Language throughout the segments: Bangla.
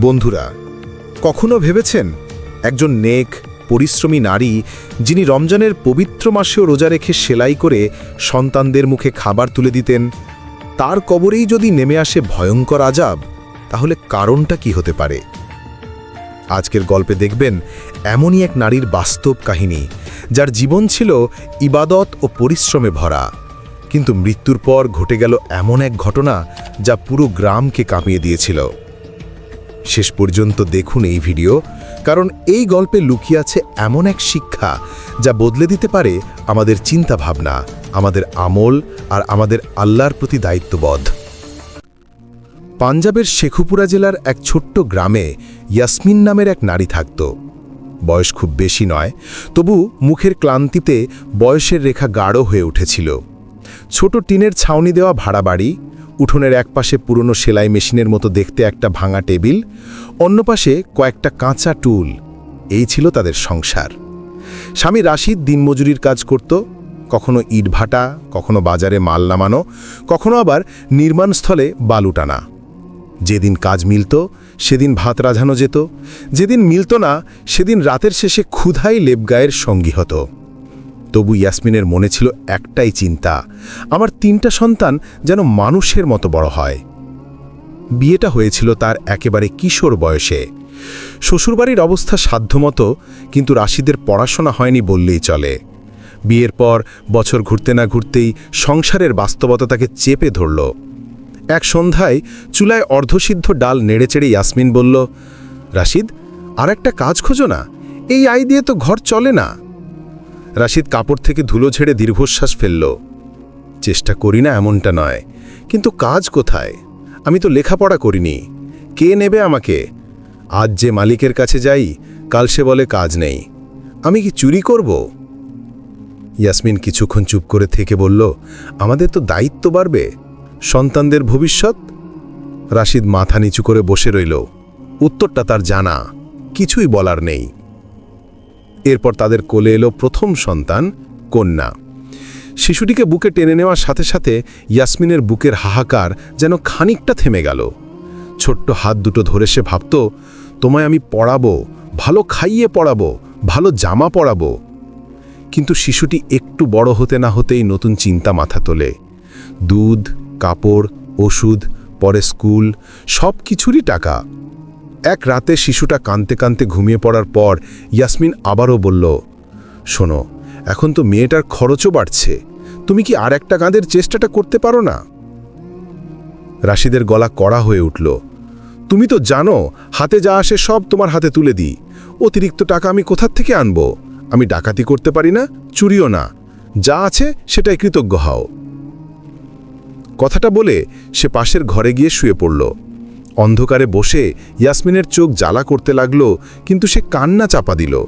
বন্ধুরা, কখনো ভেবেছেন? একজন নেক, পরিশ্রমী নারী যিনি রমজানের পবিত্র মাসেও রোজা রেখে সেলাই করে সন্তানদের মুখে খাবার তুলে দিতেন, তার কবরেই যদি নেমে আসে ভয়ঙ্কর আজাব তাহলে কারণটা কি হতে পারে? আজকের গল্পে দেখবেন এমনই এক নারীর বাস্তব কাহিনী, যার জীবন ছিল ইবাদত ও পরিশ্রমে ভরা। কিন্তু মৃত্যুর পর ঘটে গেল এমন এক ঘটনা যা পুরো গ্রামকে কাঁপিয়ে দিয়েছিল। শেষ পর্যন্ত দেখুন এই ভিডিও, কারণ এই গল্পে লুকিয়ে আছে এমন এক শিক্ষা যা বদলে দিতে পারে আমাদের চিন্তা ভাবনা আমাদের আমল আর আমাদের আল্লাহর প্রতি দায়িত্ববোধ। পাঞ্জাবের শেখুপুরা জেলার এক ছোট্ট গ্রামে ইয়াসমিন নামের এক নারী থাকত। বয়স খুব বেশি নয়, তবু মুখের ক্লান্তিতে বয়সের রেখা গাঢ় হয়ে উঠেছিল। ছোট টিনের ছাউনি দেওয়া ভাড়া বাড়ি উঠোনের এক পাশে পুরনো সেলাই মেশিনের মতো দেখতে একটা ভাঙা টেবিল, অন্য পাশে কয়েকটা কাঁচা টুল। এই ছিল তাদের সংসার। স্বামী রাশিদ দিনমজুরির কাজ করত, কখনো ইট ভাটা, কখনো বাজারে মাল নামানো, কখনো আবার নির্মাণস্থলে বালু টানা। যেদিন কাজ মিলত, সেদিন ভাত রাঝানো যেত, যেদিন মিলত না, সেদিন রাতের শেষে ক্ষুধাই লেবগায়ের সঙ্গী হতো। তবু ইয়াসমিনের মনে ছিল একটাই চিন্তা, আমার তিনটা সন্তান যেন মানুষের মতো বড় হয়। বিয়েটা হয়েছিল তার একেবারে কিশোর বয়সে। শ্বশুরবাড়ির অবস্থা সাধ্যমতো, কিন্তু রাশিদের পড়াশোনা হয়নি বললেই চলে। বিয়ের পর বছর ঘুরতে না ঘুরতেই সংসারের বাস্তবতা তাকে চেপে ধরল। এক সন্ধ্যায় চুলায় অর্ধসিদ্ধ ডাল নেড়েচেড়ে ইয়াসমিন বলল, রাশিদ আর একটা কাজ খোঁজো না, এই আই দিয়ে তো ঘর চলে না। রাশিদ কাপড় থেকে ধুলো ছেড়ে দীর্ঘশ্বাস ফেলল। চেষ্টা করি না এমনটা নয়। কিন্তু কাজ কোথায়? আমি তো লেখাপড়া করিনি। কে নেবে আমাকে? আজ যে মালিকের কাছে যাই, কাল সে বলে কাজ নেই। আমি কি চুরি করব? ইয়াসমিন কিছুক্ষণ চুপ করে থেকে বলল, আমাদের তো দায়িত্ব বাড়বে। সন্তানদের ভবিষ্যৎ? রাশিদ মাথা নিচু করে বসে রইল। উত্তরটা তার জানা। কিছুই বলার নেই। এরপর তাদের কোলে এলো প্রথম সন্তান, কন্যা। শিশুটিকে বুকে টেনে নেওয়ার সাথে সাথে ইয়াসমিনের বুকের হাহাকার যেন খানিকটা থেমে গেল। ছোট্ট হাত দুটো ধরে সে ভাবত, তোমায় আমি পড়াবো, ভালো খাইয়ে পড়াবো, ভালো জামা পরাবো কিন্তু শিশুটি একটু বড় হতে না হতেই নতুন চিন্তা মাথা তোলে। দুধ, কাপড়, ওষুধ, পরে স্কুল সব কিছুরই টাকা। এক রাতে শিশুটা কানতে কানতে ঘুমিয়ে পড়ার পর ইয়াসমিন আবারও বলল, শোনো, এখন তো মেয়েটার খরচও বাড়ছে। তুমি কি আর একটা কাঁধের চেষ্টাটা করতে পারো না? রাশিদের গলা কড়া হয়ে উঠল, তুমি তো জানো, হাতে যা আসে সব তোমার হাতে তুলে দিই। অতিরিক্ত টাকা আমি কোথার থেকে আনব? আমি ডাকাতি করতে পারি না, চুরিও না। যা আছে সেটাই কৃতজ্ঞ হও। কথাটা বলে সে পাশের ঘরে গিয়ে শুয়ে পড়ল। অন্ধকারে বসে ইয়াসমিনের চোখ জ্বালা করতে লাগল, কিন্তু সে কান্না চাপা দিল।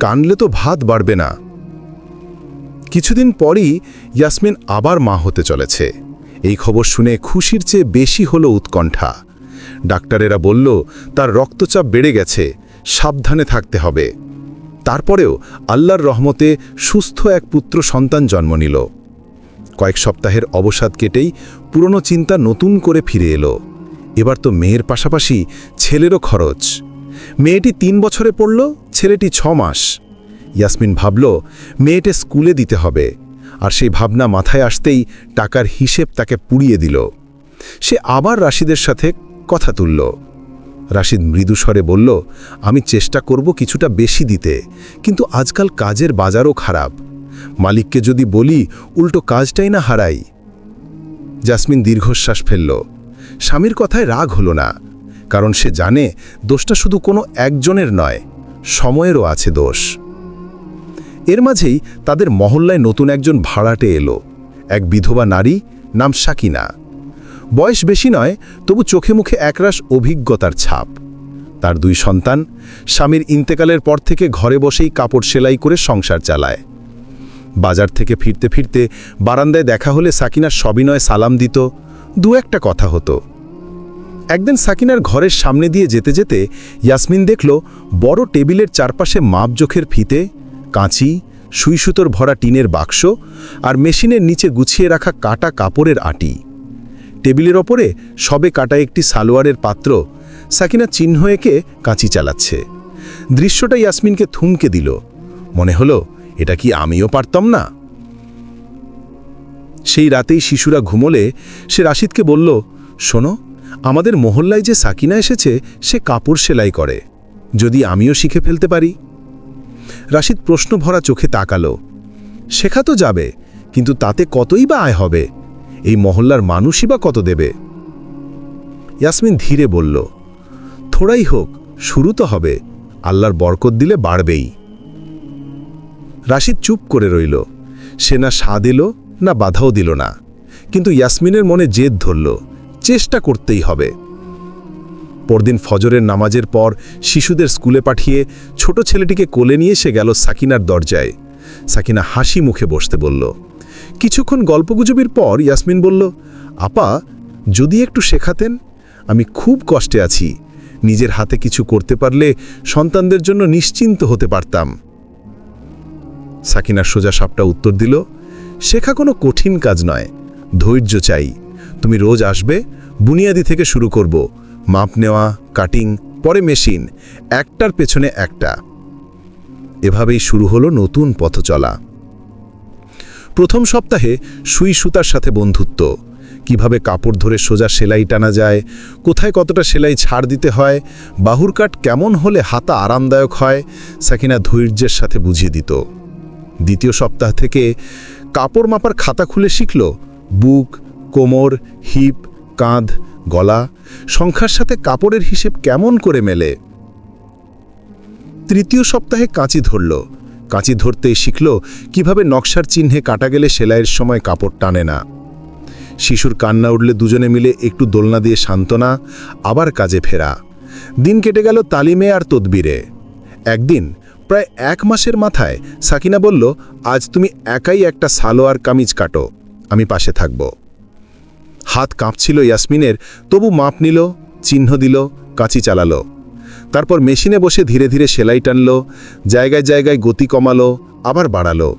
কানলে তো ভাত বাড়বে না। কিছুদিন পরই ইয়াসমিন আবার মা হতে চলেছে। এই খবর শুনে খুশির চেয়ে বেশি হলো উৎকণ্ঠা। ডাক্তারেরা বলল, তার রক্তচাপ বেড়ে গেছে, সাবধানে থাকতে হবে। তারপরেও আল্লাহর রহমতে সুস্থ এক পুত্র সন্তান জন্ম নিল। কয়েক সপ্তাহের অবসাদ কেটেই পুরনো চিন্তা নতুন করে ফিরে এলো। এবার তো মেয়ের পাশাপাশি ছেলেরও খরচ। মেয়েটি তিন বছরে পড়ল, ছেলেটি ছ মাস। ইয়াসমিন ভাবল, মেয়েটে স্কুলে দিতে হবে। আর সেই ভাবনা মাথায় আসতেই টাকার হিসেব তাকে পুড়িয়ে দিল। সে আবার রাশিদের সাথে কথা তুলল। রাশিদ মৃদুস্বরে বলল, আমি চেষ্টা করব কিছুটা বেশি দিতে, কিন্তু আজকাল কাজের বাজারও খারাপ। মালিককে যদি বলি, উল্টো কাজটাই না হারাই। জাসমিন দীর্ঘশ্বাস ফেলল। স্বামীর কথায় রাগ হলো না, কারণ সে জানে দোষটা শুধু কোনো একজনের নয়, সময়েরও আছে দোষ। এর মাঝেই তাদের মহল্লায় নতুন একজন ভাড়াটে এলো, এক বিধবা নারী নাম সাকিনা। বয়স বেশি নয়, তবু চোখে মুখে একরাশ অভিজ্ঞতার ছাপ। তার দুই সন্তান স্বামীর ইন্তেকালের পর থেকে ঘরে বসেই কাপড় সেলাই করে সংসার চালায়। বাজার থেকে ফিরতে ফিরতে বারান্দায় দেখা হলে সাকিনার সবিনয় সালাম দিত দু একটা কথা হতো। একদিন সাকিনার ঘরের সামনে দিয়ে যেতে যেতে ইয়াসমিন দেখল বড় টেবিলের চারপাশে মাপজোখের ফিতে, কাঁচি সুই সুতোর ভরা টিনের বাক্স আর মেশিনের নিচে গুছিয়ে রাখা কাটা কাপড়ের আটি। টেবিলের ওপরে সবে কাটা একটি সালোয়ারের পাত্র সাকিনা চিহ্ন এঁকে কাঁচি চালাচ্ছে। দৃশ্যটা ইয়াসমিনকে থুমকে দিল। মনে হলো, এটা কি আমিও পারতাম না? সেই রাতেই শিশুরা ঘুমোলে, সে রাশিদকে বলল, শোনো, আমাদের মহল্লায় যে সাকিনা এসেছে, সে কাপড় সেলাই করে। যদি আমিও শিখে ফেলতে পারি? রাশিদ প্রশ্ন ভরা চোখে তাকালো, শেখা তো যাবে, কিন্তু তাতে কতই বা আয় হবে? এই মহল্লার মানুষই বা কত দেবে? ইয়াসমিন ধীরে বলল, থোড়াই হোক, শুরু তো হবে, আল্লাহর বরকত দিলে বাড়বেই। রাশিদ চুপ করে রইল, সে না স্বাদ এলো না বাধাও দিল না। কিন্তু ইয়াসমিনের মনে জেদ ধরল, চেষ্টা করতেই হবে। পরদিন ফজরের নামাজের পর শিশুদের স্কুলে পাঠিয়ে ছোট ছেলেটিকে কোলে নিয়ে সে গেল সাকিনার দরজায়। সাকিনা হাসি মুখে বসতে বলল, কিছুক্ষণ গল্পগুজবির পর ইয়াসমিন বলল, আপা, যদি একটু শেখাতেন, আমি খুব কষ্টে আছি। নিজের হাতে কিছু করতে পারলে সন্তানদের জন্য নিশ্চিন্ত হতে পারতাম সাকিনার সোজা সাপটা উত্তর দিল শেখা কোনো কঠিন কাজ নয়। ধৈর্য চাই। তুমি রোজ আসবে, বুনিয়াদি থেকে শুরু করব। মাপ নেওয়া, কাটিং, পরে মেশিন, একটার পেছনে একটা। এভাবেই শুরু হলো নতুন পথ চলা। প্রথম সপ্তাহে সুই সুতার সাথে বন্ধুত্ব। কীভাবে কাপড় ধরে সোজা সেলাই টানা যায়, কোথায় কতটা সেলাই ছাড় দিতে হয়, বাহুর কাট কেমন হলে হাতা আরামদায়ক হয়, সাকিনা ধৈর্যের সাথে বুঝিয়ে দিত। দ্বিতীয় সপ্তাহ থেকে কাপড় মাপার খাতা খুলে শিখল। বুক, কোমর, হিপ, কাঁধ, গলা, সংখ্যার সাথে কাপড়ের হিসেব কেমন করে মেলে। তৃতীয় সপ্তাহে কাঁচি ধরল। কাঁচি ধরতেই শিখল কীভাবে নকশার চিহ্নে কাটা গেলে সেলাইয়ের সময় কাপড় টানে না। শিশুর কান্না উঠলে দুজনে মিলে একটু দোলনা দিয়ে সান্ত্বনা, আবার কাজে ফেরা। দিন কেটে গেল তালিমে আর তদবিরে। একদিন প্রায় এক মাসের মাথায় সাকিনা বলল, আজ তুমি একাই একটা সালোয়ার কামিজ কাটো, আমি পাশে থাকব। হাত কাঁপছিল ইয়াসমিনের, তবু মাপ নিল, চিহ্ন দিল, কাঁচি চালালো। তারপর মেশিনে বসে ধীরে ধীরে সেলাই টানল, জায়গায় জায়গায় গতি কমালো, আবার বাড়ালো।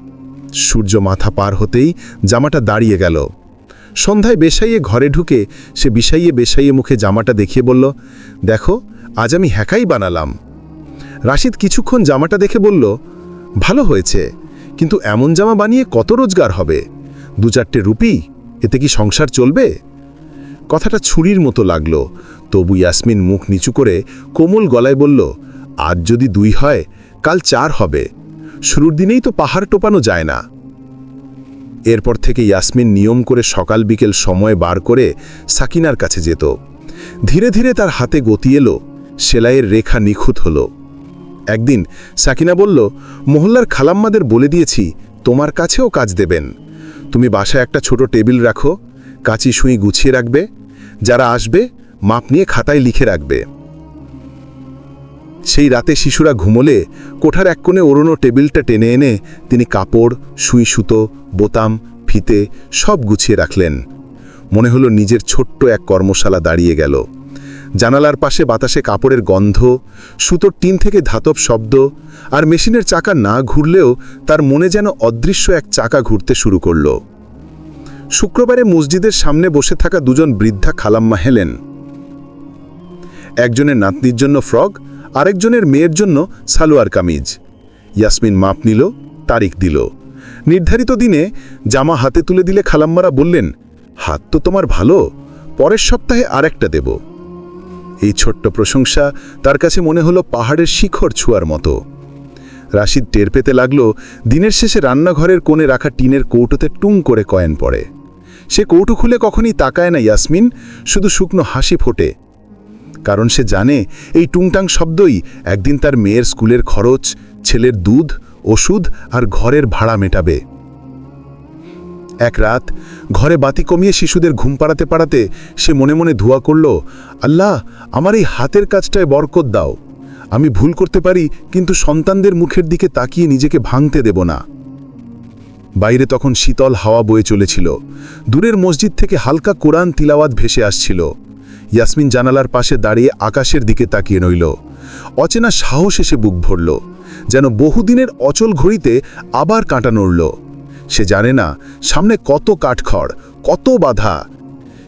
সূর্য মাথা পার হতেই জামাটা দাঁড়িয়ে গেল। সন্ধ্যায় বেসাইয়ে ঘরে ঢুকে সে বিষাইয়ে বেসাইয়ে মুখে জামাটা দেখিয়ে বলল, দেখো, আজ আমি হ্যাকাই বানালাম। রাশিদ কিছুক্ষণ জামাটা দেখে বলল, ভালো হয়েছে, কিন্তু এমন জামা বানিয়ে কত রোজগার হবে? দু চারটে রুপি? এতে কি সংসার চলবে? কথাটা ছুরির মতো লাগল। তবু ইয়াসমিন মুখ নিচু করে কোমল গলায় বলল, আজ যদি দুই হয়, কাল চার হবে। শুরুর দিনেই তো পাহাড় টোপানো যায় না। এরপর থেকে ইয়াসমিন নিয়ম করে সকাল বিকেল সময় বার করে সাকিনার কাছে যেত। ধীরে ধীরে তার হাতে গতি এলো, সেলাইয়ের রেখা নিখুঁত হলো। একদিন সাকিনা বলল, মহল্লার খালাম্মাদের বলে দিয়েছি, তোমার কাছেও কাজ দেবেন। তুমি বাসায় একটা ছোট টেবিল রাখো, কাচি সুই গুছিয়ে রাখবে, যারা আসবে, মাপ নিয়ে খাতায় লিখে রাখবে। সেই রাতে শিশুরা ঘুমোলে, কোঠার এক কোণে ওড়নো টেবিলটা টেনে এনে তিনি কাপড়, সুই সুতো, বোতাম, ফিতে সব গুছিয়ে রাখলেন। মনে হলো নিজের ছোট্ট এক কর্মশালা দাঁড়িয়ে গেল। জানালার পাশে বাতাসে কাপড়ের গন্ধ, সুতোর টিন থেকে ধাতব শব্দ আর মেশিনের চাকা না ঘুরলেও তার মনে যেন অদৃশ্য এক চাকা ঘুরতে শুরু করল। শুক্রবারে মসজিদের সামনে বসে থাকা দুজন বৃদ্ধা খালাম্মা হেলেন। একজনের নাতনির জন্য ফ্রক, আরেকজনের মেয়ের জন্য সালোয়ার কামিজ। ইয়াসমিন মাপ নিল, তারিখ দিল। নির্ধারিত দিনে জামা হাতে তুলে দিলে খালাম্মারা বললেন, হাত তো তোমার ভালো, পরের সপ্তাহে আরেকটা দেব। এই ছোট্ট প্রশংসা তার কাছে মনে হলো পাহাড়ের শিখর ছুয়ার মতো। রাশিদ টের পেতে লাগল, দিনের শেষে রান্নাঘরের কোণে রাখা টিনের কৌটোতে টুং করে কয়েন পড়ে। সে কৌটো খুলে কখনই তাকায় না ইয়াসমিন, শুধু শুকনো হাসি ফোটে। কারণ সে জানে, এই টুংটাং শব্দই একদিন তার মেয়ের স্কুলের খরচ, ছেলের দুধ, ওষুধ আর ঘরের ভাড়া মেটাবে। এক রাত ঘরে বাতি কমিয়ে শিশুদের ঘুম পাড়াতে পাড়াতে সে মনে মনে ধোয়া করল, আল্লাহ, আমার এই হাতের কাজটায় বরকত দাও। আমি ভুল করতে পারি, কিন্তু সন্তানদের মুখের দিকে তাকিয়ে নিজেকে ভাঙতে দেব না। বাইরে তখন শীতল হাওয়া বয়ে চলেছিল। দূরের মসজিদ থেকে হালকা কোরআন তিলাওয়াত ভেসে আসছিল। ইয়াসমিন জানালার পাশে দাঁড়িয়ে আকাশের দিকে তাকিয়ে রইল। অচেনা সাহস এসে বুক ভরল, যেন বহুদিনের অচল ঘড়িতে আবার কাঁটা নড়ল। সে জানে না সামনে কত কাঠখড়, কত বাধা।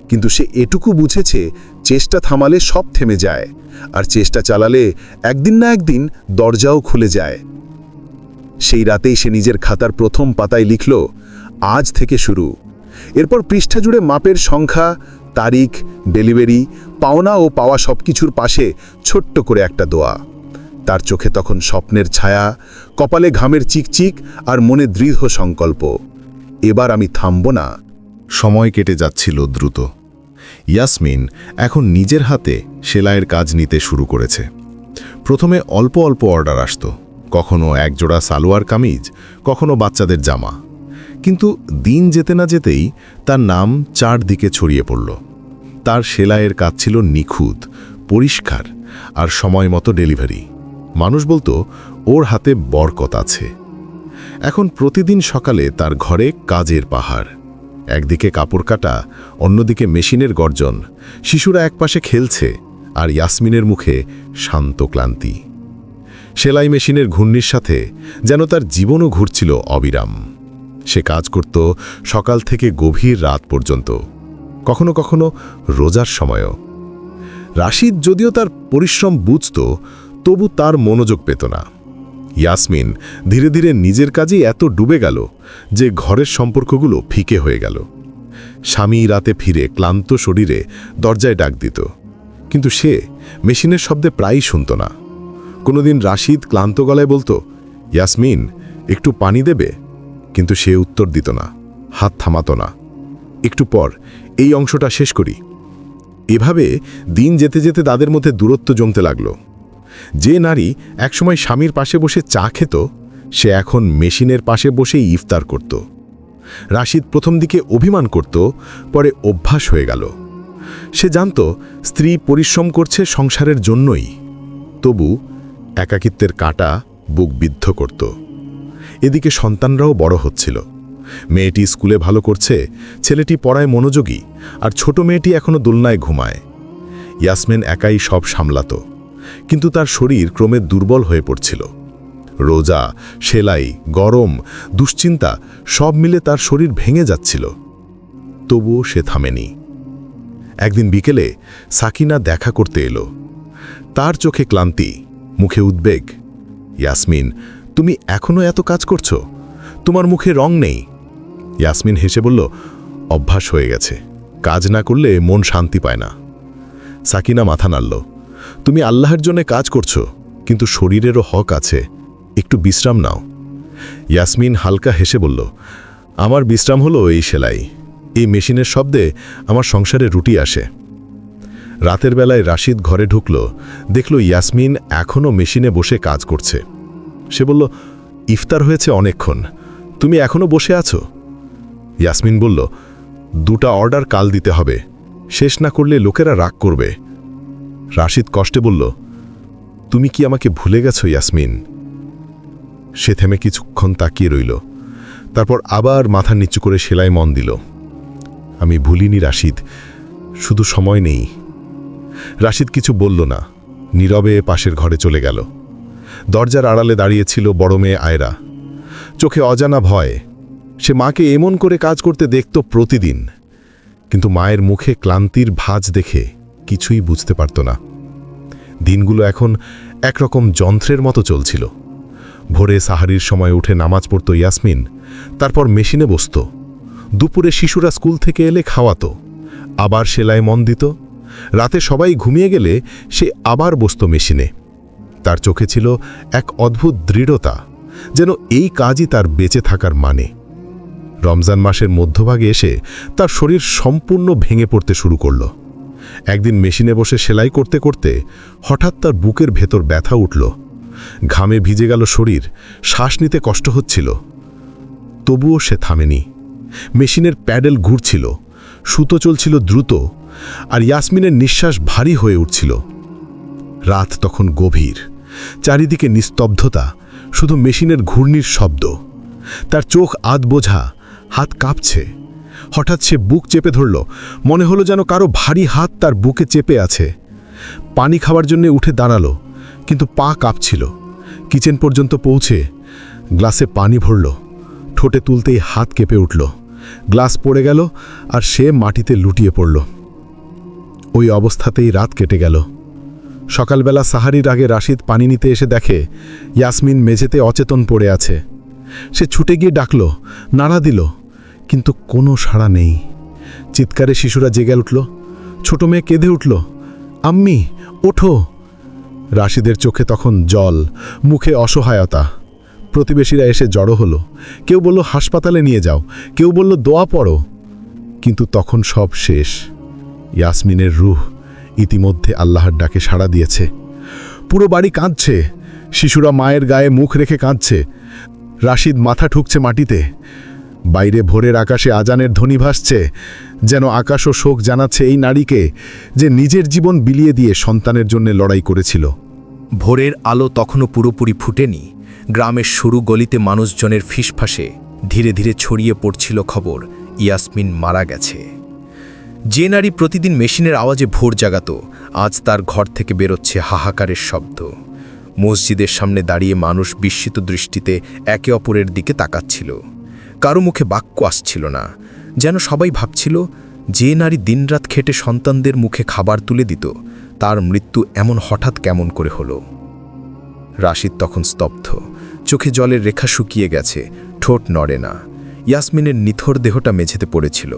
কিন্তু সে এটুকু বুঝেছে চেষ্টা থামালে সব থেমে যায়, আর চেষ্টা চালালে একদিন না একদিন দরজাও খুলে যায়। সেই রাতেই সে নিজের খাতার প্রথম পাতায় লিখল, আজ থেকে শুরু। এরপর পৃষ্ঠা জুড়ে মাপের সংখ্যা, তারিখ, ডেলিভারি, পাওনা ও পাওয়া সব কিছুর পাশে ছোট্ট করে একটা দোয়া। তার চোখে তখন স্বপ্নের ছায়া কপালে ঘামের চিকচিক আর মনে দৃঢ় সংকল্প। এবার আমি থামব না। সময় কেটে যাচ্ছিল দ্রুত। ইয়াসমিন এখন নিজের হাতে সেলাইয়ের কাজ নিতে শুরু করেছে। প্রথমে অল্প অল্প অর্ডার আসত। কখনো একজোড়া সালোয়ার কামিজ, কখনো বাচ্চাদের জামা। কিন্তু দিন যেতে না যেতেই তার নাম চারদিকে ছড়িয়ে পড়ল। তার সেলাইয়ের কাজ ছিল নিখুঁত, পরিষ্কার আর সময় মতো ডেলিভারি। মানুষ বলতো ওর হাতে বরকত আছে। এখন প্রতিদিন সকালে তার ঘরে কাজের পাহাড়। একদিকে কাপড় কাটা, অন্যদিকে মেশিনের গর্জন। শিশুরা একপাশে খেলছে আর ইয়াসমিনের মুখে শান্ত ক্লান্তি। সেলাই মেশিনের ঘূর্ণির সাথে যেন তার জীবনও ঘুরছিল অবিরাম। সে কাজ করত সকাল থেকে গভীর রাত পর্যন্ত, কখনো কখনো রোজার সময়ও। রাশিদ যদিও তার পরিশ্রম বুঝত, তবু তার মনোযোগ পেত না। ইয়াসমিন ধীরে ধীরে নিজের কাজেই এত ডুবে গেল যে ঘরের সম্পর্কগুলো ফিকে হয়ে গেল। স্বামী রাতে ফিরে ক্লান্ত শরীরে দরজায় ডাক দিত। কিন্তু সে মেশিনের শব্দে প্রায়ই শুনত না। কোনোদিন রাশিদ ক্লান্ত গলায় বলতো, ইয়াসমিন, একটু পানি দেবে? কিন্তু সে উত্তর দিত না, হাত থামাত না। একটু পর এই অংশটা শেষ করি। এভাবে দিন যেতে যেতে তাদের মধ্যে দূরত্ব জমতে লাগল। যে নারী একসময় স্বামীর পাশে বসে চা খেত, সে এখন মেশিনের পাশে বসেই ইফতার করত। রাশিদ প্রথম দিকে অভিমান করত, পরে অভ্যাস হয়ে গেল। সে জানত স্ত্রী পরিশ্রম করছে সংসারের জন্যই। তবু একাকিত্বের কাঁটা বুক বিদ্ধ করত। এদিকে সন্তানরাও বড় হচ্ছিল। মেয়েটি স্কুলে ভালো করছে, ছেলেটি পড়ায় মনোযোগী, আর ছোট মেয়েটি এখনও দোলনায় ঘুমায়। ইয়াসমিন একাই সব সামলাতো। কিন্তু তার শরীর ক্রমে দুর্বল হয়ে পড়ছিল। রোজা, সেলাই, গরম, দুশ্চিন্তা সব মিলে তার শরীর ভেঙে যাচ্ছিল। তবুও সে থামেনি। একদিন বিকেলে সাকিনা দেখা করতে এলো। তার চোখে ক্লান্তি, মুখে উদ্বেগ। ইয়াসমিন, তুমি এখনও এত কাজ করছ? তোমার মুখে রং নেই? ইয়াসমিন হেসে বলল, অভ্যাস হয়ে গেছে। কাজ না করলে মন শান্তি পায় না। সাকিনা মাথা নাড়ল। তুমি আল্লাহর জন্য কাজ করছ, কিন্তু শরীরেরও হক আছে। একটু বিশ্রাম নাও। ইয়াসমিন হালকা হেসে বলল, আমার বিশ্রাম হলো এই সেলাই। এই মেশিনের শব্দে আমার সংসারে রুটি আসে। রাতের বেলায় রাশিদ ঘরে ঢুকল, দেখল ইয়াসমিন এখনও মেশিনে বসে কাজ করছে। সে বলল, ইফতার হয়েছে অনেকক্ষণ, তুমি এখনও বসে আছো? ইয়াসমিন বলল, দুটা অর্ডার কাল দিতে হবে, শেষ না করলে লোকেরা রাগ করবে। রাশিদ কষ্টে বলল, তুমি কি আমাকে ভুলে গেছ, ইয়াসমিন? সে থেমে কিছুক্ষণ তাকিয়ে রইল। তারপর আবার মাথা নিচু করে সেলাই মন দিল। আমি ভুলিনি, রাশিদ। শুধু সময় নেই। রাশিদ কিছু বলল না। নীরবে পাশের ঘরে চলে গেল। দরজার আড়ালে দাঁড়িয়েছিল বড় মেয়ে আয়রা। চোখে অজানা ভয়। সে মাকে এমন করে কাজ করতে দেখত প্রতিদিন। কিন্তু মায়ের মুখে ক্লান্তির ভাঁজ দেখে কিছুই বুঝতে পারত না। দিনগুলো এখন একরকম যন্ত্রের মতো চলছিল। ভোরে সাহারির সময় উঠে নামাজ পড়ত ইয়াসমিন, তারপর মেশিনে বসত। দুপুরে শিশুরা স্কুল থেকে এলে খাওয়াতো। আবার সেলাই মন দিত। রাতে সবাই ঘুমিয়ে গেলে সে আবার বসত মেশিনে। তার চোখে ছিল এক অদ্ভুত দৃঢ়তা, যেন এই কাজই তার বেঁচে থাকার মানে। রমজান মাসের মধ্যভাগে এসে তার শরীর সম্পূর্ণ ভেঙে পড়তে শুরু করল। একদিন মেশিনে বসে সেলাই করতে করতে হঠাৎ তার বুকের ভেতর ব্যথা উঠল। ঘামে ভিজে গেল শরীর, শ্বাস নিতে কষ্ট হচ্ছিল। তবুও সে থামেনি। মেশিনের প্যাডেল ঘুরছিল, সুতো চলছিল দ্রুত, আর ইয়াসমিনের নিঃশ্বাস ভারী হয়ে উঠছিল। রাত তখন গভীর, চারিদিকে নিস্তব্ধতা, শুধু মেশিনের ঘূর্ণির শব্দ। তার চোখ আধ বোঝা হাত কাঁপছে। হঠাৎ সে বুক চেপে ধরল। মনে হলো যেন কারও ভারী হাত তার বুকে চেপে আছে। পানি খাওয়ার জন্য উঠে দাঁড়াল, কিন্তু পা কাঁপছিল। কিচেন পর্যন্ত পৌঁছে গ্লাসে পানি ভরল। ঠোঁটে তুলতেই হাত কেঁপে উঠল। গ্লাস পড়ে গেল আর সে মাটিতে লুটিয়ে পড়ল। ওই অবস্থাতেই রাত কেটে গেল। সকালবেলা সাহারির আগে রাশিদ পানি নিতে এসে দেখে ইয়াসমিন মেঝেতে অচেতন পড়ে আছে। সে ছুটে গিয়ে ডাকল, নাড়া দিল। কিন্তু কোনো সাড়া নেই। চিৎকারে শিশুরা জেগে উঠল। ছোট মেয়ে কেঁদে উঠল। আম্মি, ওঠো। রাশিদের চোখে তখন জল, মুখে অসহায়তা। প্রতিবেশীরা এসে জড়ো হলো। কেউ বলল, হাসপাতালে নিয়ে যাও। কেউ বলল, দোয়া পড়ো। কিন্তু তখন সব শেষ। ইয়াসমিনের রুহ ইতিমধ্যে আল্লাহর ডাকে সাড়া দিয়েছে। পুরো বাড়ি কাঁদছে। শিশুরা মায়ের গায়ে মুখ রেখে কাঁদছে। রাশিদ মাথা ঠুকছে মাটিতে। বাইরে ভোরের আকাশে আজানের ধ্বনি ভাসছে, যেন আকাশ ও শোক জানাচ্ছে এই নারীকে যে নিজের জীবন বিলিয়ে দিয়ে সন্তানের জন্য লড়াই করেছিল। ভোরের আলো তখনও পুরোপুরি ফুটেনি। গ্রামের সরু গলিতে মানুষজনের ফিসফাসে ধীরে ধীরে ছড়িয়ে পড়ছিল খবর, ইয়াসমিন মারা গেছে। যে নারী প্রতিদিন মেশিনের আওয়াজে ভোর জাগাত, আজ তার ঘর থেকে বেরোচ্ছে হাহাকারের শব্দ। মসজিদের সামনে দাঁড়িয়ে মানুষ বিস্মিত দৃষ্টিতে একে অপরের দিকে তাকাচ্ছিল। কারও মুখে বাক্য আসছিল না, যেন সবাই ভাবছিল যে নারী দিনরাত খেটে সন্তানদের মুখে খাবার তুলে দিত, তার মৃত্যু এমন হঠাৎ কেমন করে হলো। রাশিদ তখন স্তব্ধ, চোখে জলের রেখা শুকিয়ে গেছে, ঠোঁট নড়ে না। ইয়াসমিনের নিথর দেহটা মেঝেতে পড়েছিল,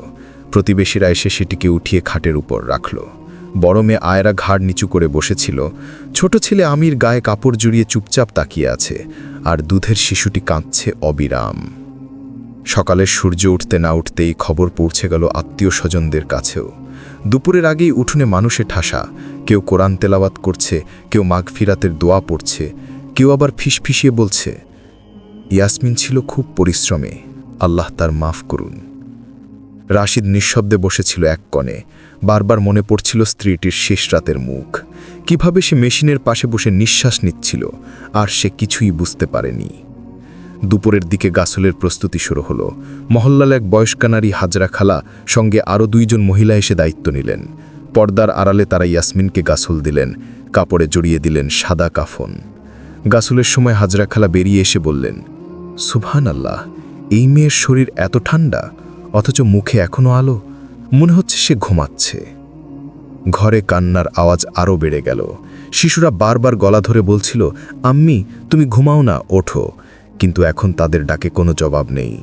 প্রতিবেশীরা এসে সেটিকে উঠিয়ে খাটের উপর রাখল। বড় মেয়ে আয়রা ঘাড় নিচু করে বসেছিল, ছোট ছেলে আমির গায়ে কাপড় জড়িয়ে চুপচাপ তাকিয়ে আছে, আর দুধের শিশুটি কাঁদছে অবিরাম। সকালে সূর্য উঠতে না উঠতেই খবর পৌঁছে গেল আত্মীয় স্বজনদের কাছেও। দুপুরের আগেই উঠোনে মানুষে ঠাসা। কেউ কোরআন তেলাওয়াত করছে, কেউ মাঘ ফিরাতের দোয়া পড়ছে, কেউ আবার ফিসফিসিয়ে বলছে, ইয়াসমিন ছিল খুব পরিশ্রমে, আল্লাহ তার মাফ করুন। রাশিদ নিঃশব্দে বসেছিল এক কণে, বারবার মনে পড়ছিল স্ত্রীটির শেষ রাতের মুখ। কীভাবে সে মেশিনের পাশে বসে নিঃশ্বাস নিচ্ছিল, আর সে কিছুই বুঝতে পারেনি। দুপুরের দিকে গাছলের প্রস্তুতি শুরু হলো। মহল্লাল এক বয়স্কা নারী হাজরা খালা সঙ্গে আরও দুইজন মহিলা এসে দায়িত্ব নিলেন। পর্দার আড়ালে তারা ইয়াসমিনকে গাছল দিলেন, কাপড়ে জড়িয়ে দিলেন সাদা কাফন। গাছলের সময় হাজরা খালা বেরিয়ে এসে বললেন সুভান আল্লাহ এই মেয়ের শরীর এত ঠান্ডা, অথচ মুখে এখনও আলো, মনে হচ্ছে সে ঘুমাচ্ছে। ঘরে কান্নার আওয়াজ আরও বেড়ে গেল। শিশুরা বারবার গলা ধরে বলছিল, আম্মি, তুমি ঘুমাও না, ওঠো। কিন্তু এখন তাদের ডাকে কোনো জবাব নেই।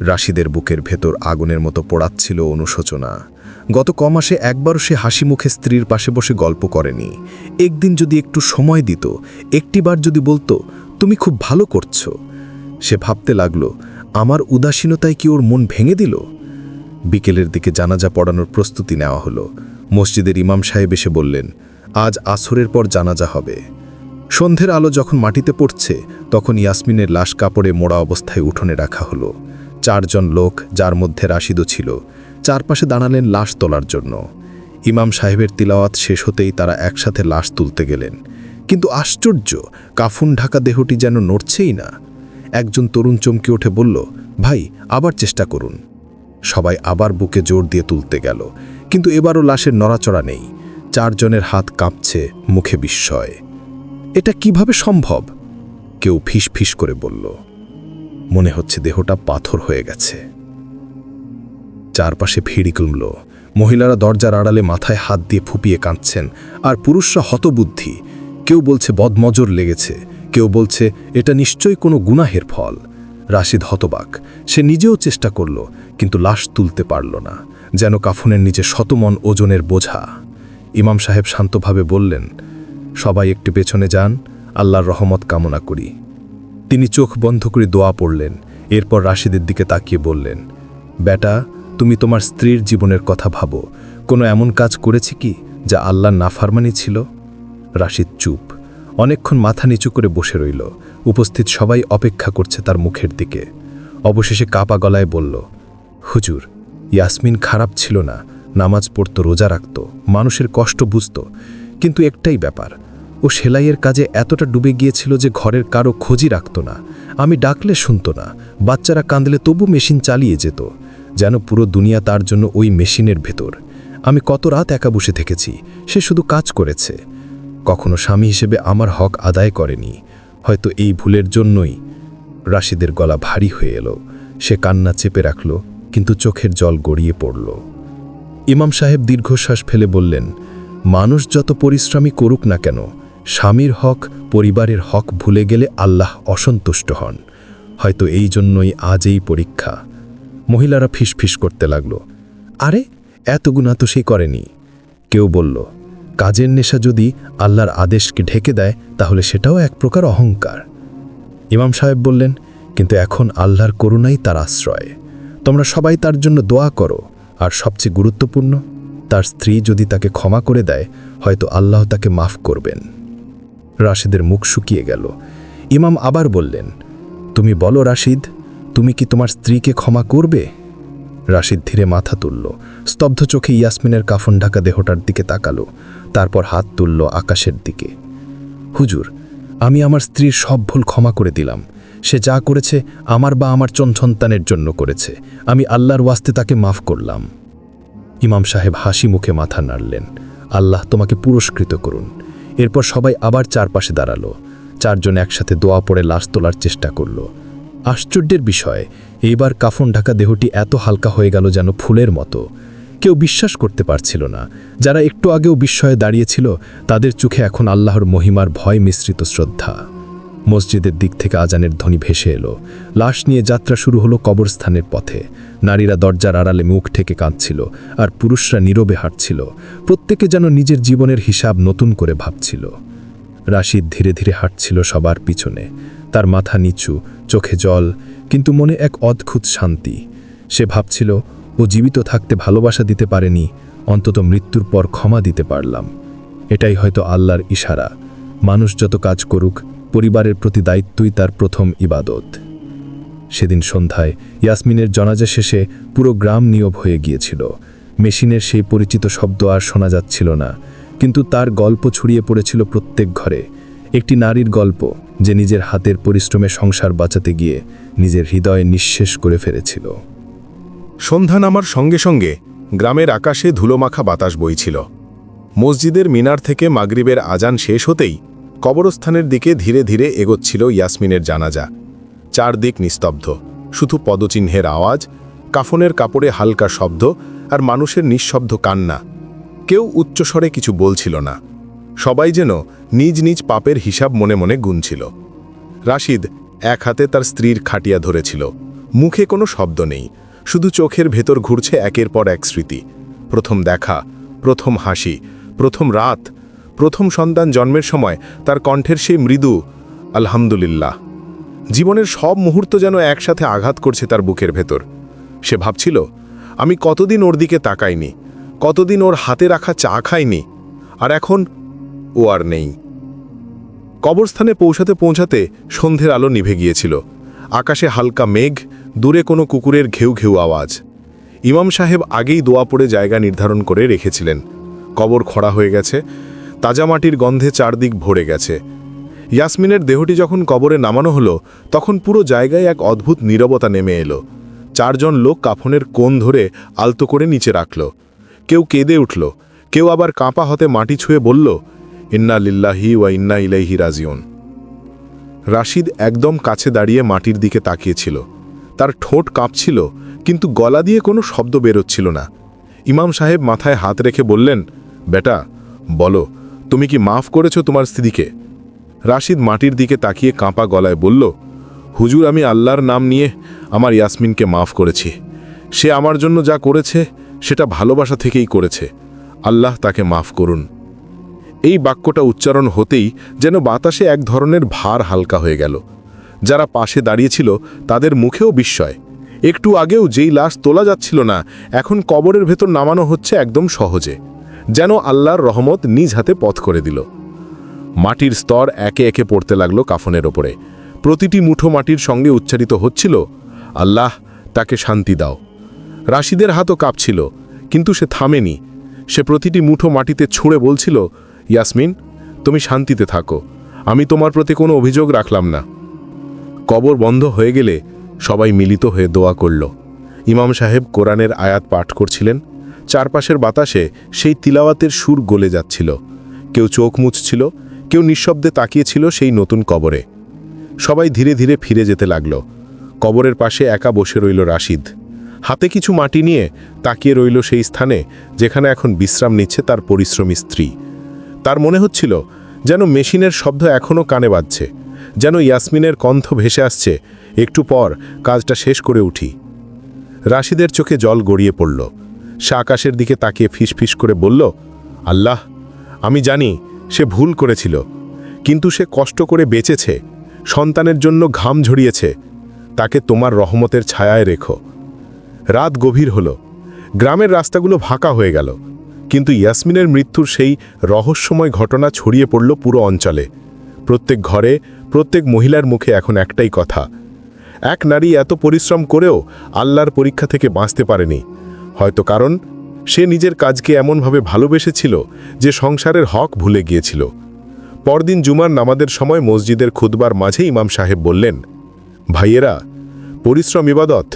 রাশিদের বুকের ভেতর আগুনের মতো পোড়াচ্ছিল অনুশোচনা। গত কমাসে একবারও সে হাসি মুখে স্ত্রীর পাশে বসে গল্প করেনি। একদিন যদি একটু সময় দিত, একটিবার যদি বলতো, তুমি খুব ভালো করছ। সে ভাবতে লাগল, আমার উদাসীনতায় কি ওর মন ভেঙে দিল? বিকেলের দিকে জানাজা পড়ানোর প্রস্তুতি নেওয়া হলো। মসজিদের ইমাম সাহেব এসে বললেন, আজ আসরের পর জানাজা হবে। সন্ধ্যের আলো যখন মাটিতে পড়ছে, তখন ইয়াসমিনের লাশ কাপড়ে মোড়া অবস্থায় উঠোনে রাখা হলো। চারজন লোক যার মধ্যে রাশিদও ছিল, চারপাশে দাঁড়ালেন লাশ তোলার জন্য। ইমাম সাহেবের তিলাওয়াত শেষ হতেই তারা একসাথে লাশ তুলতে গেলেন। কিন্তু আশ্চর্য, কাফুন ঢাকা দেহটি যেন নড়ছেই না। একজন তরুণ চমকে উঠে বলল, ভাই, আবার চেষ্টা করুন। সবাই আবার বুকে জোর দিয়ে তুলতে গেল, কিন্তু এবারও লাশের নড়াচড়া নেই। চারজনের হাত কাঁপছে, মুখে বিস্ময়। এটা কীভাবে সম্ভব? কেউ ফিস করে বলল, মনে হচ্ছে দেহটা পাথর হয়ে গেছে। চারপাশে ভিড়ি কমল। মহিলারা দরজার আড়ালে মাথায় হাত দিয়ে ফুপিয়ে কাঁদছেন, আর পুরুষরা হতবুদ্ধি। কেউ বলছে, বদমজর লেগেছে। কেউ বলছে, এটা নিশ্চয়ই কোনো গুনাহের ফল। রাশিদ হতবাক। সে নিজেও চেষ্টা করল, কিন্তু লাশ তুলতে পারল না, যেন কাফনের নিচে শতমন ওজনের বোঝা। ইমাম সাহেব শান্তভাবে বললেন সবাই একটু পেছনে যান, আল্লাহর রহমত কামনা করি। তিনি চোখ বন্ধ করে দোয়া পড়লেন, এরপর রাশিদের দিকে তাকিয়ে বললেন, বেটা, তুমি তোমার স্ত্রীর জীবনের কথা ভাবো। কোনো এমন কাজ করেছে কি যা আল্লাহর নাফারমানি ছিল? রাশিদ চুপ, অনেকক্ষণ মাথা নিচু করে বসে রইল। উপস্থিত সবাই অপেক্ষা করছে তার মুখের দিকে। অবশেষে কাপা গলায় বলল, হুজুর, ইয়াসমিন খারাপ ছিল না। নামাজ পড়ত, রোজা রাখত। মানুষের কষ্ট বুঝত। কিন্তু একটাই ব্যাপার, ও সেলাইয়ের কাজে এতটা ডুবে গিয়েছিল যে ঘরের কারও খোঁজই রাখত না। আমি ডাকলে শুনত না, বাচ্চারা কাঁদলে তবু মেশিন চালিয়ে যেত, যেন পুরো দুনিয়া তার জন্য ওই মেশিনের ভেতর। আমি কত রাত একা বসে থেকেছি, সে শুধু কাজ করেছে। কখনো স্বামী হিসেবে আমার হক আদায় করেনি, হয়তো এই ভুলের জন্যই। রাশিদের গলা ভারী হয়ে এলো, সে কান্না চেপে রাখল, কিন্তু চোখের জল গড়িয়ে পড়ল। ইমাম সাহেব দীর্ঘশ্বাস ফেলে বললেন মানুষ যত পরিশ্রমী করুক না কেন, স্বামীর হক পরিবারের হক ভুলে গেলে আল্লাহ অসন্তুষ্ট হন। হয়তো এই জন্যই আজ এই পরীক্ষা। মহিলারা ফিসফিস করতে লাগল। আরে, এত গুণা তো সে করেনি। কেউ বলল, কাজের নেশা যদি আল্লাহর আদেশকে ঢেকে দেয়, তাহলে সেটাও এক প্রকার অহংকার। ইমাম সাহেব বললেন, কিন্তু এখন আল্লাহর করুণাই তার আশ্রয়। তোমরা সবাই তার জন্য দোয়া করো, আর সবচেয়ে গুরুত্বপূর্ণ তার স্ত্রী যদি তাকে ক্ষমা করে দেয়, হয়তো আল্লাহ তাকে মাফ করবেন। রাশিদের মুখ শুকিয়ে গেল। ইমাম আবার বললেন, তুমি বলো রাশিদ, তুমি কি তোমার স্ত্রীকে ক্ষমা করবে? রাশিদ ধীরে মাথা তুলল। স্তব্ধ চোখে ইয়াসমিনের কাফন ঢাকা দেহটার দিকে তাকালো। তারপর হাত তুলল আকাশের দিকে। হুজুর, আমি আমার স্ত্রীর সব ভুল ক্ষমা করে দিলাম। সে যা করেছে, আমার বা আমার চন সন্তানের জন্য করেছে। আমি আল্লাহর ওয়াস্তে তাকে মাফ করলাম। ইমাম সাহেব হাসি মুখে মাথা নাড়লেন। আল্লাহ তোমাকে পুরস্কৃত করুন। এরপর সবাই আবার চারপাশে দাঁড়াল। চারজন একসাথে দোয়া পড়ে লাশ তোলার চেষ্টা করল। আশ্চর্যের বিষয়, এইবার কাফন ঢাকা দেহটি এত হালকা হয়ে গেল যেন ফুলের মতো। কেউ বিশ্বাস করতে পারছিল না। যারা একটু আগেও বিস্ময়ে দাঁড়িয়েছিল, তাদের চোখে এখন আল্লাহর মহিমার ভয় মিশ্রিত শ্রদ্ধা। মসজিদের দিক থেকে আজানের ধ্বনি ভেসে এলো। লাশ নিয়ে যাত্রা শুরু হলো কবরস্থানের পথে। নারীরা দরজার আড়ালে মুখ ঠেকে কাঁদছিল আর পুরুষরা নীরবে হাঁটছিল। প্রত্যেকে যেন নিজের জীবনের হিসাব নতুন করে ভাবছিল। রাশিদ ধীরে ধীরে হাঁটছিল সবার পিছনে। তার মাথা নিচু, চোখে জল, কিন্তু মনে এক অদ্ভুত শান্তি। সে ভাবছিল, ও জীবিত থাকতে ভালোবাসা দিতে পারেনি, অন্তত মৃত্যুর পর ক্ষমা দিতে পারলাম। এটাই হয়তো আল্লাহর ইশারা। মানুষ যত কাজ করুক পরিবারের প্রতি দায়িত্বই তার প্রথম ইবাদত। সেদিন সন্ধ্যায় ইয়াসমিনের জনাজা শেষে পুরো গ্রাম নিয়োগ হয়ে গিয়েছিল। মেশিনের সেই পরিচিত শব্দ আর শোনা যাচ্ছিল না, কিন্তু তার গল্প ছড়িয়ে পড়েছিল প্রত্যেক ঘরে। একটি নারীর গল্প যে নিজের হাতের পরিশ্রমে সংসার বাঁচাতে গিয়ে নিজের হৃদয়ে নিঃশেষ করে ফেলেছিল। সন্ধ্যা নামার সঙ্গে সঙ্গে গ্রামের আকাশে ধুলোমাখা বাতাস বইছিল। মসজিদের মিনার থেকে মাগরিবের আজান শেষ হতেই কবরস্থানের দিকে ধীরে ধীরে এগোচ্ছিল ইয়াসমিনের জানাজা। চারদিক নিস্তব্ধ। শুধু পদচিহ্নের আওয়াজ, কাফনের কাপড়ে হালকা শব্দ আর মানুষের নিঃশব্দ কান্না। কেউ উচ্চস্বরে কিছু বলছিল না। সবাই যেন নিজ নিজ পাপের হিসাব মনে মনে গুনছিল। রাশিদ এক হাতে তার স্ত্রীর খাটিয়া ধরেছিল। মুখে কোনো শব্দ নেই। শুধু চোখের ভেতর ঘুরছে একের পর এক স্মৃতি। প্রথম দেখা, প্রথম হাসি, প্রথম রাত প্রথম সন্তান জন্মের সময় তার কণ্ঠের সেই মৃদু, আলহামদুলিল্লাহ। জীবনের সব মুহূর্ত যেন একসাথে আঘাত করছে তার বুকের ভেতর। সে ভাবছিল, আমি কতদিন ওর দিকে তাকাইনি, কতদিন ওর হাতে রাখা চা খাইনি, আর এখন ও আর নেই। কবরস্থানে পৌঁছাতে পৌঁছাতে সন্ধ্যের আলো নিভে গিয়েছিল। আকাশে হালকা মেঘ, দূরে কোনো কুকুরের ঘেউ ঘেউ আওয়াজ। ইমাম সাহেব আগেই দোয়া পড়ে জায়গা নির্ধারণ করে রেখেছিলেন। কবর খড়া হয়ে গেছে তাজা মাটির গন্ধে চারদিক ভরে গেছে। ইয়াসমিনের দেহটি যখন কবরে নামানো হলো, তখন পুরো জায়গায় এক অদ্ভুত নীরবতা নেমে এলো। চারজন লোক কাফনের কোণ ধরে আলতো করে নিচে রাখল। কেউ কেঁদে উঠল, কেউ আবার কাঁপা হতে মাটি ছুঁয়ে বলল, ইন্না লিল্লাহি ওয়া ইন্না ইলাইহি রাজিউন। রাশিদ একদম কাছে দাঁড়িয়ে মাটির দিকে তাকিয়েছিল। তার ঠোঁট কাঁপছিল, কিন্তু গলা দিয়ে কোনো শব্দ বেরোচ্ছিল না। ইমাম সাহেব মাথায় হাত রেখে বললেন, বেটা, বলো তুমি কি মাফ করেছ তোমার স্ত্রীকে? রাশিদ মাটির দিকে তাকিয়ে কাঁপা গলায় বলল, হুজুর, আমি আল্লাহর নাম নিয়ে আমার ইয়াসমিনকে মাফ করেছি। সে আমার জন্য যা করেছে, সেটা ভালোবাসা থেকেই করেছে। আল্লাহ তাকে মাফ করুন। এই বাক্যটা উচ্চারণ হতেই যেন বাতাসে এক ধরনের ভার হালকা হয়ে গেল। যারা পাশে দাঁড়িয়েছিল, তাদের মুখেও বিস্ময়। একটু আগেও যেই লাশ তোলা যাচ্ছিল না, এখন কবরের ভেতর নামানো হচ্ছে একদম সহজে। যেন আল্লাহর রহমত নিজ হাতে পথ করে দিল। মাটির স্তর একে একে পড়তে লাগল কাফনের ওপরে। প্রতিটি মুঠো মাটির সঙ্গে উচ্চারিত হচ্ছিল, আল্লাহ, তাকে শান্তি দাও। রাশিদের হাতও কাঁপছিল, কিন্তু সে থামেনি। সে প্রতিটি মুঠো মাটিতে ছুঁড়ে বলছিল, ইয়াসমিন, তুমি শান্তিতে থাকো। আমি তোমার প্রতি কোনো অভিযোগ রাখলাম না। কবর বন্ধ হয়ে গেলে সবাই মিলিত হয়ে দোয়া করল। ইমাম সাহেব কোরআনের আয়াত পাঠ করছিলেন চারপাশের বাতাসে সেই তিলাওয়াতের সুর গলে যাচ্ছিল। কেউ চোখ মুছছিল, কেউ নিঃশব্দে তাকিয়েছিল সেই নতুন কবরে। সবাই ধীরে ধীরে ফিরে যেতে লাগল। কবরের পাশে একা বসে রইল রাশিদ। হাতে কিছু মাটি নিয়ে তাকিয়ে রইল সেই স্থানে, যেখানে এখন বিশ্রাম নিচ্ছে তার পরিশ্রমী স্ত্রী। তার মনে হচ্ছিল যেন মেশিনের শব্দ এখনও কানে বাজছে, যেন ইয়াসমিনের কণ্ঠ ভেসে আসছে, একটু পর কাজটা শেষ করে উঠি। রাশিদের চোখে জল গড়িয়ে পড়ল। সে আকাশের দিকে তাকিয়ে ফিসফিস করে বলল, আল্লাহ, আমি জানি সে ভুল করেছিল, কিন্তু সে কষ্ট করে বেঁচেছে, সন্তানের জন্য ঘাম ঝরিয়েছে, তাকে তোমার রহমতের ছায়ায় রেখো। রাত গভীর হলো, গ্রামের রাস্তাগুলো ফাঁকা হয়ে গেল, কিন্তু ইয়াসমিনের মৃত্যুর সেই রহস্যময় ঘটনা ছড়িয়ে পড়ল পুরো অঞ্চলে। প্রত্যেক ঘরে, প্রত্যেক মহিলার মুখে এখন একটাই কথা, এক নারী এত পরিশ্রম করেও আল্লাহর পরীক্ষা থেকে বাঁচতে পারেনি হয়তো কারণ সে নিজের কাজকে এমনভাবে ভালোবেসেছিল যে সংসারের হক ভুলে গিয়েছিল। পরদিন জুমার নামাদের সময় মসজিদের খুদবার মাঝে ইমাম সাহেব বললেন, ভাইয়েরা, পরিশ্রম ইবাদত,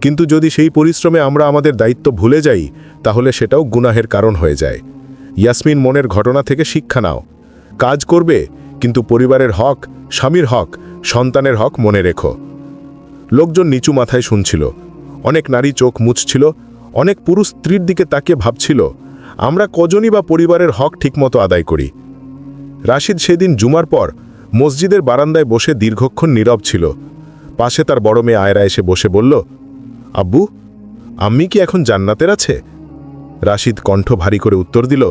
কিন্তু যদি সেই পরিশ্রমে আমরা আমাদের দায়িত্ব ভুলে যাই, তাহলে সেটাও গুনাহের কারণ হয়ে যায়। ইয়াসমিন মনের ঘটনা থেকে শিক্ষা নাও। কাজ করবে, কিন্তু পরিবারের হক, স্বামীর হক, সন্তানের হক মনে রেখো। লোকজন নিচু মাথায় শুনছিল। অনেক নারী চোখ মুছছিল অনেক পুরুষ স্ত্রীর দিকে তাকিয়ে ভাবছিল, আমরা কজনই বা পরিবারের হক ঠিকমতো আদায় করি? রাশিদ সেদিন জুমার পর মসজিদের বারান্দায় বসে দীর্ঘক্ষণ নীরব ছিল। পাশে তার বড় মেয়ে আয়রা এসে বসে বলল, আব্বু, আম্মি কি এখন জান্নাতের আছে? রাশিদ কণ্ঠ ভারী করে উত্তর দিল,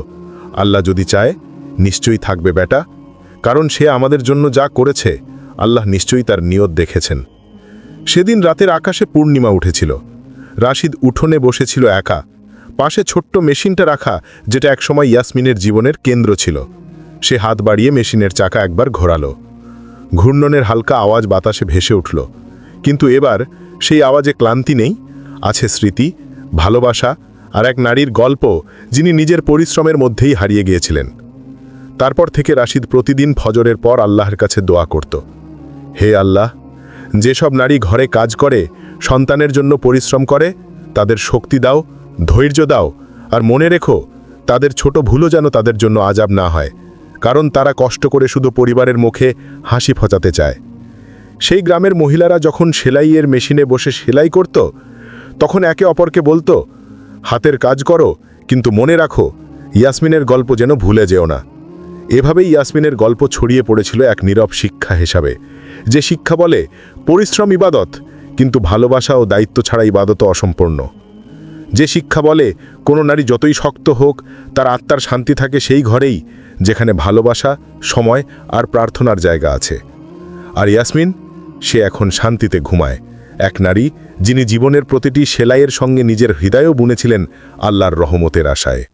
আল্লাহ যদি চায়, নিশ্চয়ই থাকবে বেটা। কারণ সে আমাদের জন্য যা করেছে, আল্লাহ নিশ্চয়ই তার নিয়ত দেখেছেন। সেদিন রাতের আকাশে পূর্ণিমা উঠেছিল। রাশিদ উঠোনে বসেছিল একা। পাশে ছোট্ট মেশিনটা রাখা, যেটা একসময় ইয়াসমিনের জীবনের কেন্দ্র ছিল। সে হাত বাড়িয়ে মেশিনের চাকা একবার ঘোরালো। ঘূর্ণনের হালকা আওয়াজ বাতাসে ভেসে উঠল। কিন্তু এবার সেই আওয়াজে ক্লান্তি নেই, আছে স্মৃতি, ভালোবাসা আর এক নারীর গল্প, যিনি নিজের পরিশ্রমের মধ্যেই হারিয়ে গিয়েছিলেন। তারপর থেকে রাশিদ প্রতিদিন ফজরের পর আল্লাহর কাছে দোয়া করত। হে আল্লাহ, যেসব নারী ঘরে কাজ করে সন্তানের জন্য পরিশ্রম করে, তাদের শক্তি দাও, ধৈর্য দাও, আর মনে রেখো, তাদের ছোট ভুলও যেন তাদের জন্য আজাব না হয়, কারণ তারা কষ্ট করে শুধু পরিবারের মুখে হাসি ফচাতে চায়। সেই গ্রামের মহিলারা যখন সেলাইয়ের মেশিনে বসে সেলাই করত, তখন একে অপরকে বলতো, হাতের কাজ করো, কিন্তু মনে রাখো, ইয়াসমিনের গল্প যেন ভুলে যেও না। এভাবেই ইয়াসমিনের গল্প ছড়িয়ে পড়েছিল এক নীরব শিক্ষা হিসাবে, যে শিক্ষা বলে, পরিশ্রম ইবাদত কিন্তু ভালোবাসা ও দায়িত্ব ছাড়া ইবাদত অসম্পূর্ণ। যে শিক্ষা বলে, কোনো নারী যতই শক্ত হোক, তার আত্মার শান্তি থাকে সেই ঘরেই, যেখানে ভালোবাসা, সময় আর প্রার্থনার জায়গা আছে। আর ইয়াসমিন, সে এখন শান্তিতে ঘুমায়। এক নারী, যিনি জীবনের প্রতিটি সেলাইয়ের সঙ্গে নিজের হৃদয়ও বুনেছিলেন আল্লাহর রহমতের আশায়।